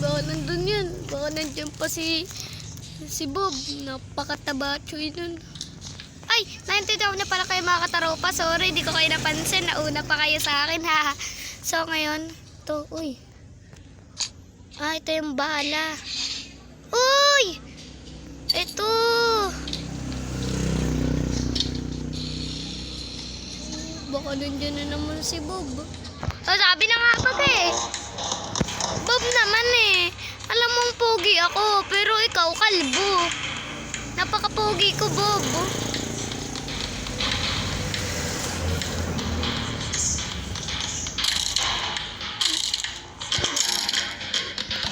baka nandun yun. Baka nandyan pa si si Bob. Napakatabachoy nun. Ay, naintindihan na pala kayo mga kataropa. Sorry, di ko kayo napansin. Nauna pa kayo sa akin, ha. So, ngayon, to, uy. Ah, ito yung bala. Uy! Ito! Baka nandiyan na naman si Bob. Oh, sabi na nga pag eh. Bob naman eh. Alam mong pogi ako, pero ikaw kalbo. Napaka-pogi ko, Bob.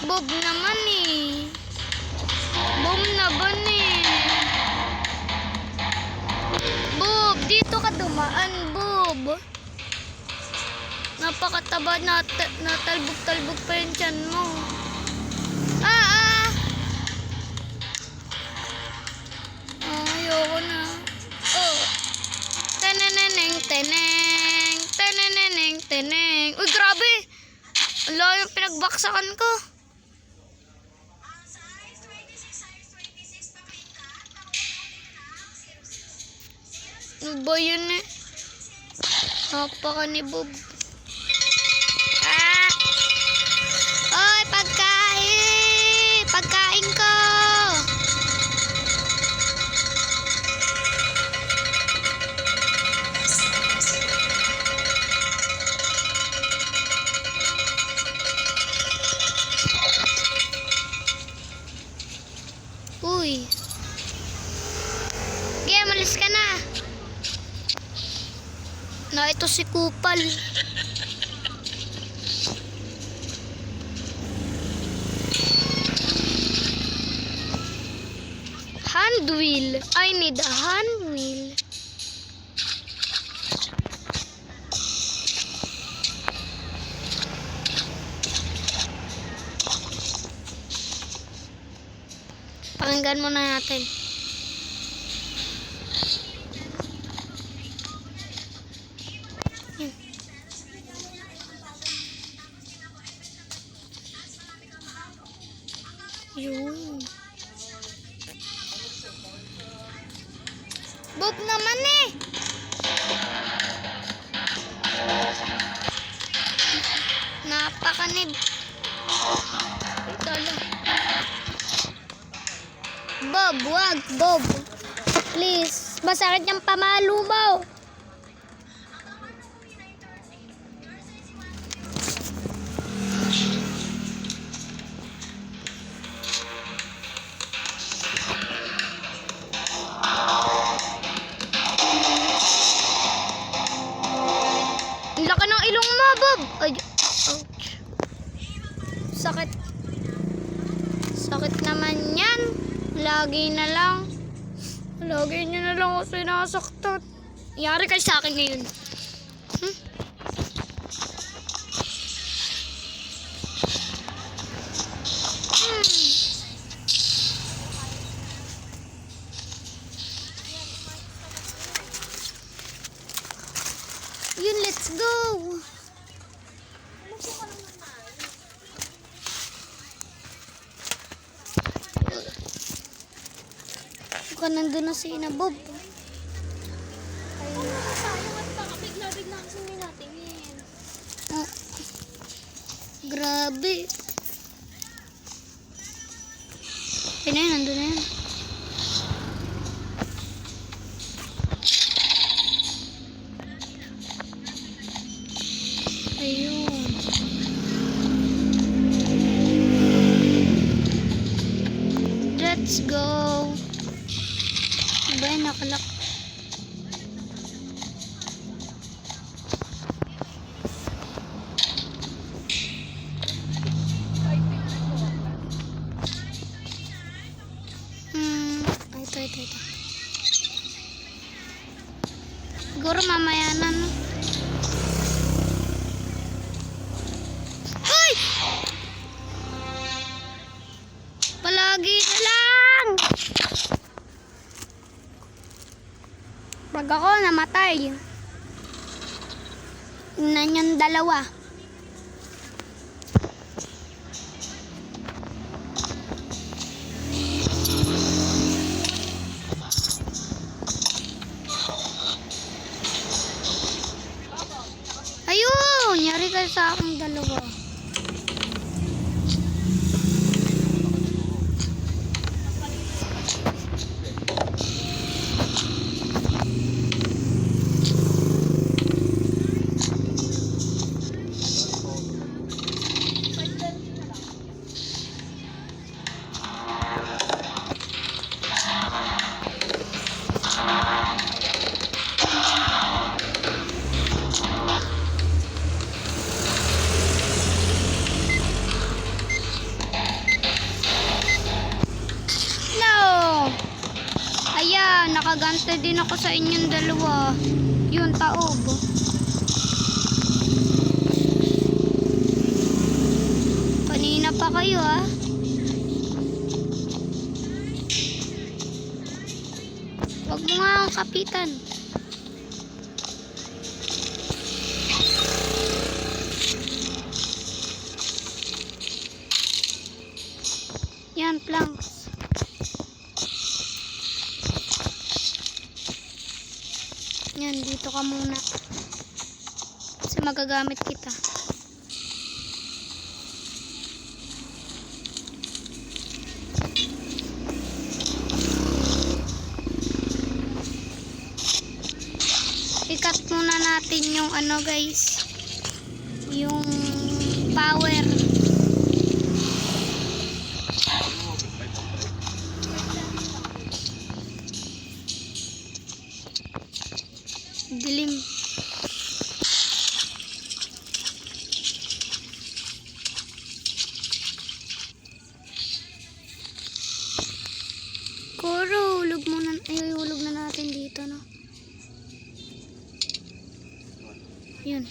Bob naman eh. Bob naman eh. Bob, dito ka dumaan, Bob. Napakataba na natalbog-talbog pa yung tiyan mo. Ah, ah. Ah, ayoko na. Oh. Teneneneng, teneng. Teneneneng, teneng. Uy, grabe. Ala, yung pinagbaksakan ko. Ano ba yun eh? Napaka ni Bob. Na ito si Kupal. Hand wheel. I need a hand wheel. Pakinggan muna natin. Napakanib. Ito lang. Bob, wag. Bob. Please. Masakit yung pamalo mo. Ang ilong mo, Bob. Ay, naman yan. Lagi na lang. Lagi niyo na lang ako sinasaktan. Yari kayo sa akin ngayon. Na si Ina Bob. Sayang at baka bigla-bigla kasi may natingin. Ah, grabe. Ayun na yun, nandun na yun. Ayun. Let's go. Nakalak. Hmm, ay, ito, ito, ito. Siguro mamaya na, no? Namatay, tingnan yung dalawa. Nakagante din ako sa inyong dalawa. Yun, taob. Kanina pa kayo ah. Huwag mo nga akong kapitan. Ka muna. Kasi magagamit kita. ikat muna natin yung ano guys yung power dilim Kuro, hulog muna, ay, hulog na natin dito, no? Yun.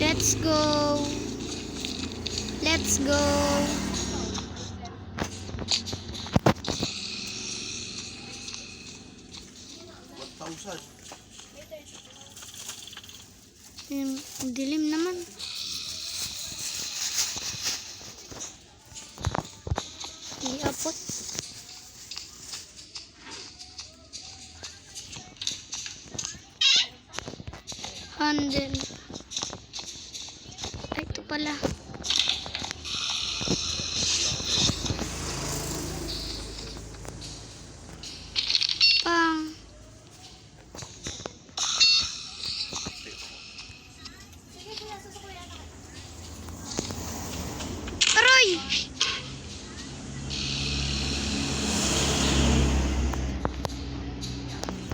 Let's go. Let's go. Yung dilim naman. Iapot. Handle. Ay, ito pala.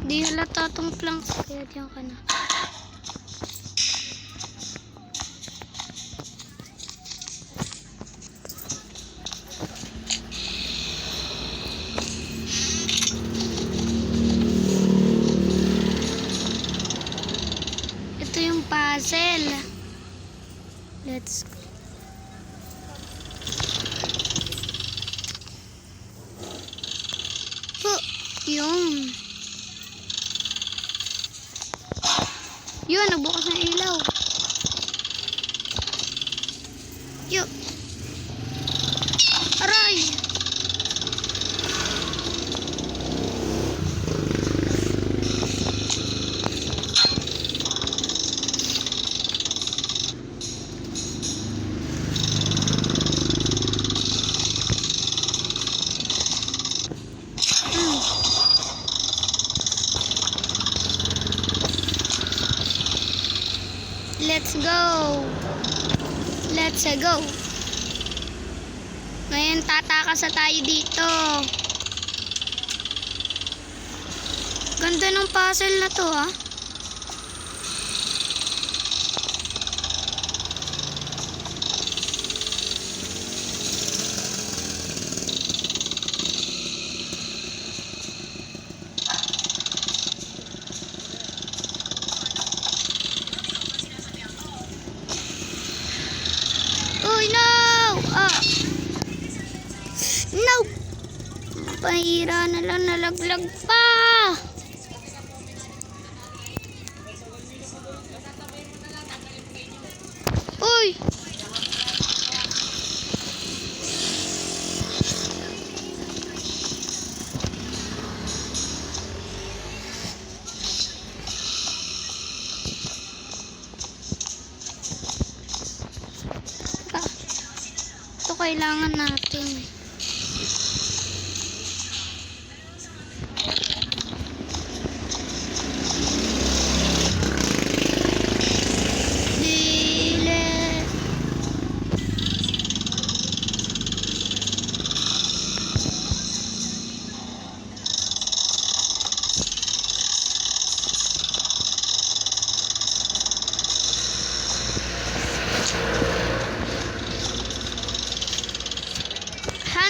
Di halata tong planks. Kaya diyan ka na. Ito yung puzzle. Let's go. Po, yun. Yun, nabukas ng ilaw. Yun. Aray! Let's go. Let's go. Ngayon tatakas na tayo dito. Ganda ng puzzle na to ah. Uy, no! Ah. No! Pahira na lang, nalaglag pa! Uy! Ah. Kailangan natin.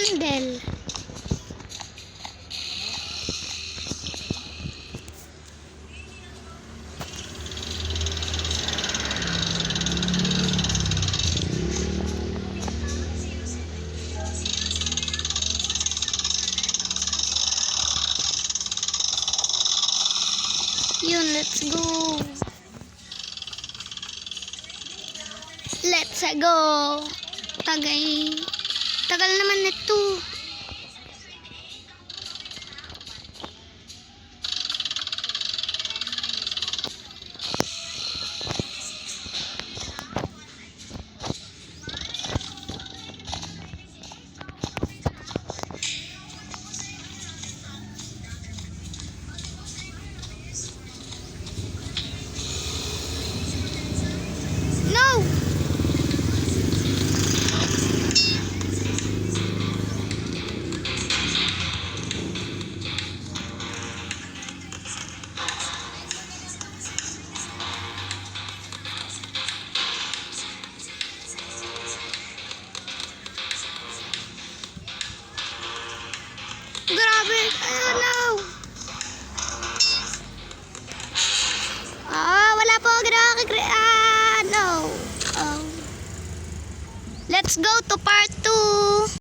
candle. Yun, let's go. Let's go. Tagay. Tagal naman nito.